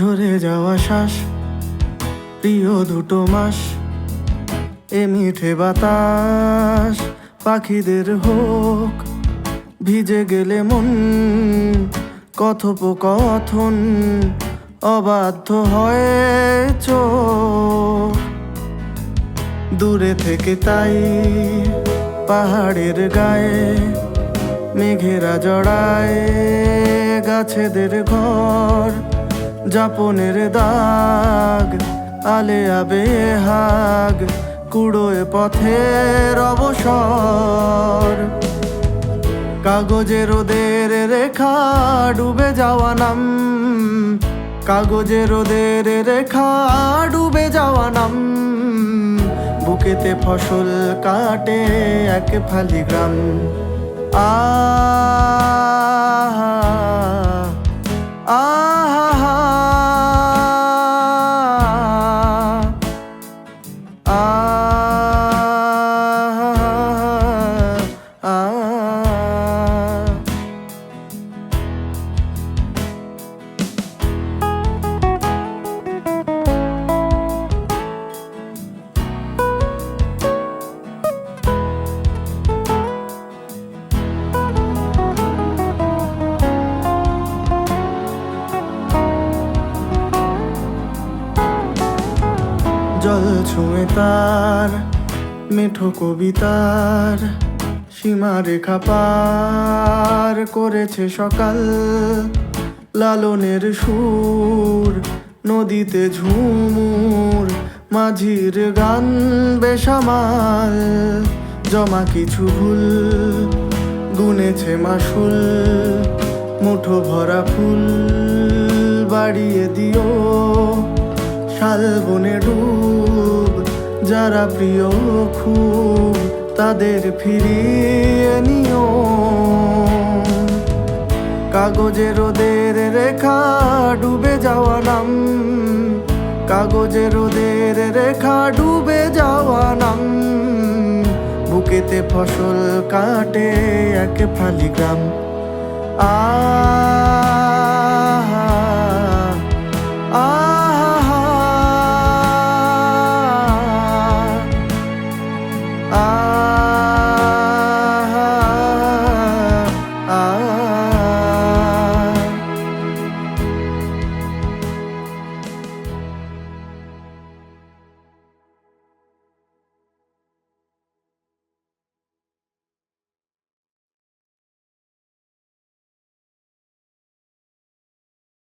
মুছে যাওয়া শ্বাস, প্রিয় দুটো মাস, এ মিঠে বাতাস, পাখিদের হোক, ভিজে গেলে মন, কথোপকথন, অবাধ্য হয় চোখ। দূরে থেকে তাই, পাহাড়ের গায়ে, মেঘেরা জড়ায় গাছেদের ঘর যাপনের দাগ, আলে আবে হাগ, কুড়োয় পথের অবসর। কাগজের ওদের রেখা ডুবে যাওয়া নাম, কাগজের ওদের রেখা ডুবে যাওয়া নাম। বুকেতে ফসল কাটে এক ফালি গ্রাম আহা জল ছুঁয়ে তার, মেঠো কবিতার সীমারেখা পার করেছে সকাল। লালনের সুর, নদীতে ঝুমুর, মাঝির গান বেসামাল। জমা কিছু ভুল, গুনেছে মাসুল, মুঠো ভরা ফুল বাড়িয়ে দিও। শালবনে ডুব, যারা প্রিয় খুব, তাদের ফিরিয়ে নিও। কাগজের ওদের রেখা ডুবে যাওয়া নাম, কাগজের ওদের রেখা ডুবে যাওয়া নাম। বুকেতে ফসল কাটে এক ফালি গ্রাম আ